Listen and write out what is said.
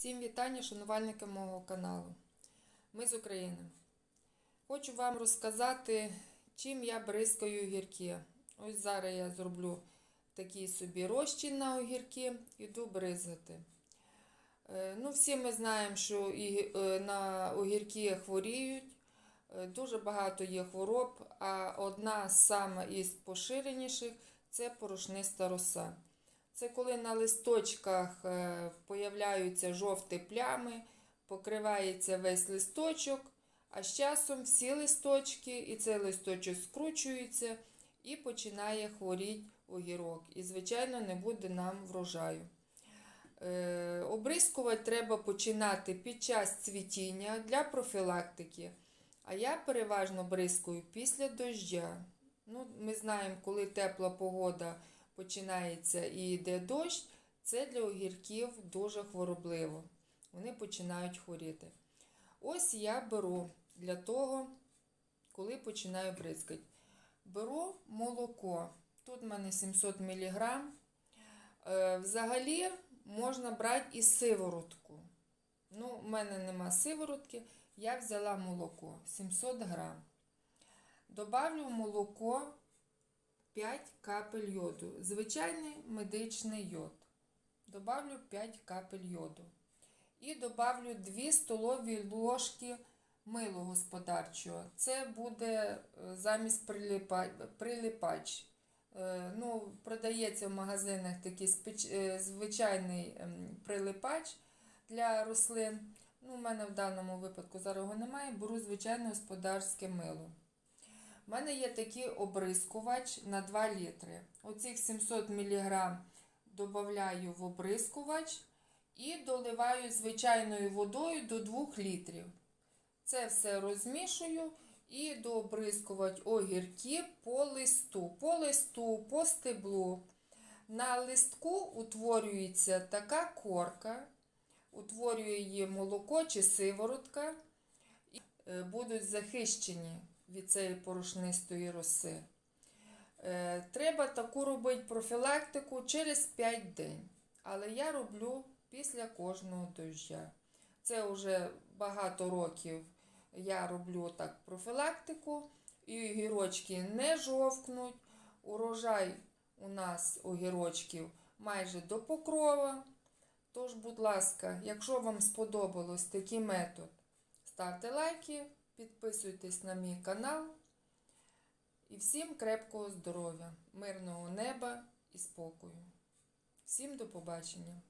Всім вітання, шанувальники мого каналу. Ми з України. Хочу вам розказати, чим я бризкаю огірки. Ось зараз я зроблю такий собі розчин на огірки, іду бризати. Е, Ну, всі ми знаємо, що і е, на огірки хворіють. Е, Дуже багато є хвороб, а одна із поширеніших це порошниста роса. Це коли на листочках е, появляються жовті плями, покривається весь листочок, а з часом всі листочки, і цей листочок скручується і починає хворіти огірок. І, звичайно, не буде нам врожаю. Е, Обрискувати треба починати під час цвітіння для профілактики. А я переважно бризкую після дождя. Ну, ми знаємо, коли тепла погода починається і йде дощ, це для огірків дуже хворобливо. Вони починають хворіти. Ось я беру для того, коли починаю бризкати. Беру молоко. Тут в мене 700 мг. Е, Взагалі можна брати і сиворотку. Ну, в мене нема сиворотки, я взяла молоко 700 грам. Добавлю в молоко 5 капель йоду. Звичайний медичний йод. Добавлю 5 капель йоду. І добавлю 2 столові ложки милу господарчого. Це буде е, замість прилипа- прилипач. Е, Ну, продається в магазинах такий е, звичайний ем, прилипач для рослин. Ну, у мене в даному випадку зараз його немає, беру звичайне господарське мило. У мене є такий обрискувач на 2 літри. Оцих 700 мг додаю в обрискувач і доливаю звичайною водою до 2 літрів. Це все розмішую і дообрискувати огірки по листу, по листу, по стеблу. На листку утворюється така корка, утворює її молоко чи сиворотка, і е, будуть захищені від цієї порошнистої роси. Е, Треба таку робити профілактику через 5 день. Але я роблю після кожного дождя. Це вже багато років я роблю так профілактику, і огірочки не жовкнуть. Урожай у нас огірочків майже до покрова. Тож, будь ласка, якщо вам сподобалось такий метод, ставте лайки, підписуйтесь на мій канал. І всім крепкого здоров'я, мирного неба і спокою. Всім до побачення!